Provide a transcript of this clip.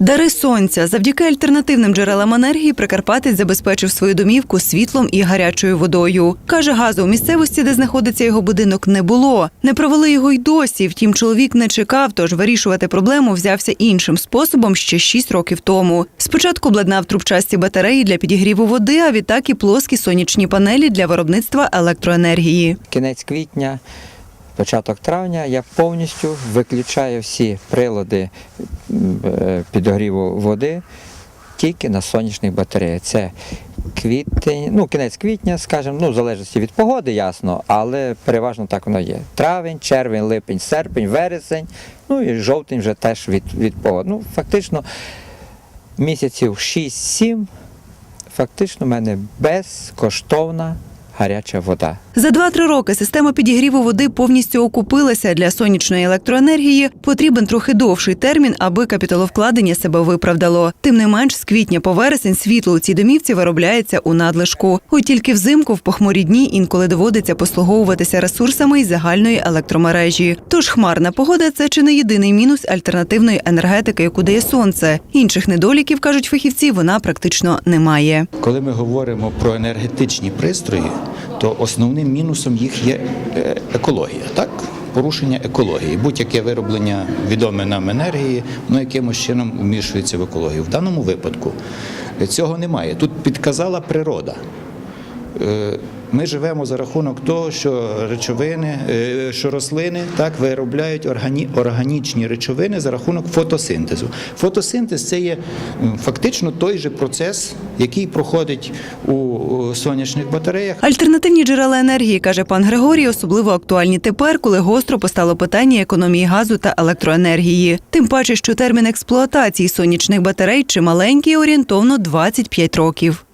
Дари сонця завдяки альтернативним джерелам енергії Прикарпатець забезпечив свою домівку світлом і гарячою водою. Каже, газу у місцевості, де знаходиться його будинок, не було. Не провели його й досі. Втім, чоловік не чекав, тож вирішувати проблему взявся іншим способом ще шість років тому. Спочатку обладнав трубчасті батареї для підігріву води, а відтак і плоскі сонячні панелі для виробництва електроенергії. кінець квітня, початок травня я повністю виключаю всі прилади е, підогріву води тільки на сонячних батареях. Це квітень, ну, кінець квітня, скажімо, ну, в залежності від погоди, ясно, але переважно так воно є. Травень, червень, липень, серпень, вересень, ну і жовтень вже теж від, від погоди. Ну, фактично, місяців 6-7, фактично, в мене безкоштовна гаряча вода. За 2-3 роки система підігріву води повністю окупилася. Для сонячної електроенергії потрібен трохи довший термін, аби капіталовкладення себе виправдало. Тим не менш, з квітня по вересень світло у цій домівці виробляється у надлишку. От тільки взимку в похмурі дні інколи доводиться послуговуватися ресурсами із загальної електромережі. Тож хмарна погода це чи не єдиний мінус альтернативної енергетики, яку дає сонце. Інших недоліків кажуть фахівці, вона практично не має. Коли ми говоримо про енергетичні пристрої, то основним мінусом їх є е, екологія, так? Порушення екології. Будь-яке вироблення відоме нам енергії, воно якимось чином вмішується в екологію. В даному випадку цього немає. Тут підказала природа. Ми живемо за рахунок того, що речовини, е, що рослини так виробляють органі, органічні речовини за рахунок фотосинтезу. Фотосинтез це є фактично той же процес, який проходить у сонячних батареях. Альтернативні джерела енергії, каже пан Григорій, особливо актуальні тепер, коли гостро постало питання економії газу та електроенергії. Тим паче, що термін експлуатації сонячних батарей чималенький, орієнтовно 25 років.